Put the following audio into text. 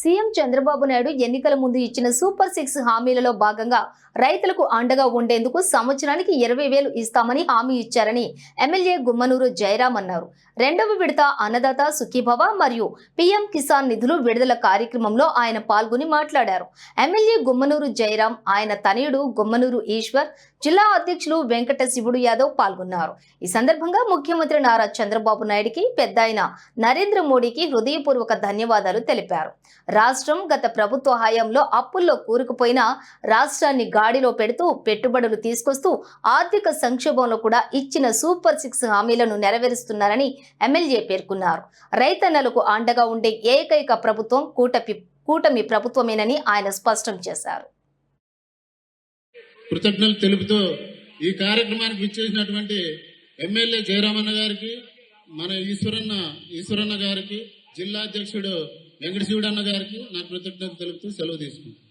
CM Chandrababu Naidu ఎన్నికల ముందు ఇచ్చిన సూపర్ సిక్స్ హామీలలో భాగంగా రైతులకు అండగా ఉండేందుకు సంవత్సరానికి ఇరవై వేలు ఇస్తామని హామీ ఇచ్చారని ఎమ్మెల్యే గుమ్మనూరు జయరాం అన్నారు. రెండవ విడత అన్నదాత సుఖీభవ మరియు పీఎం కిసాన్ నిధులు విడుదల కార్యక్రమంలో ఆయన పాల్గొని మాట్లాడారు. ఎమ్మెల్యే గుమ్మనూరు జయరాం ఆయన తనయుడు గుమ్మనూరు ఈశ్వర్ జిల్లా అధ్యక్షులు వెంకట శివుడు యాదవ్ పాల్గొన్నారు. ఈ సందర్భంగా ముఖ్యమంత్రి నారా చంద్రబాబు నాయుడికి పెద్ద నరేంద్ర మోడీకి హృదయపూర్వక ధన్యవాదాలు తెలిపారు. రాష్ట్రం గత ప్రభుత్వ హయాంలో అప్పుల్లో కూరుకుపోయిన రాష్ట్రాన్ని గాడిలో పెడుతూ పెట్టుబడులు తీసుకొస్తూ ఆర్థిక సంక్షోభంలో కూడా ఇచ్చిన సూపర్ సిక్స్ హామీలను నెరవేరుస్తున్నారని ఎమ్మెల్యే పేర్కొన్నారు. రైతన్నలకు అండగా ఉండే ఏకైక ప్రభుత్వం కూటమి కూటమి ప్రభుత్వమేనని ఆయన స్పష్టం చేశారు. కృతజ్ఞతలు తెలుపుతూ ఈ కార్యక్రమానికి విచ్చేసినటువంటి ఎమ్మెల్యే జయరామన్న గారికి మన ఈశ్వరన్న ఈశ్వరన్న గారికి జిల్లా అధ్యక్షుడు వెంకటశివుడు అన్న గారికి నా కృతజ్ఞత తెలుపుతూ సెలవు తీసుకుంటాను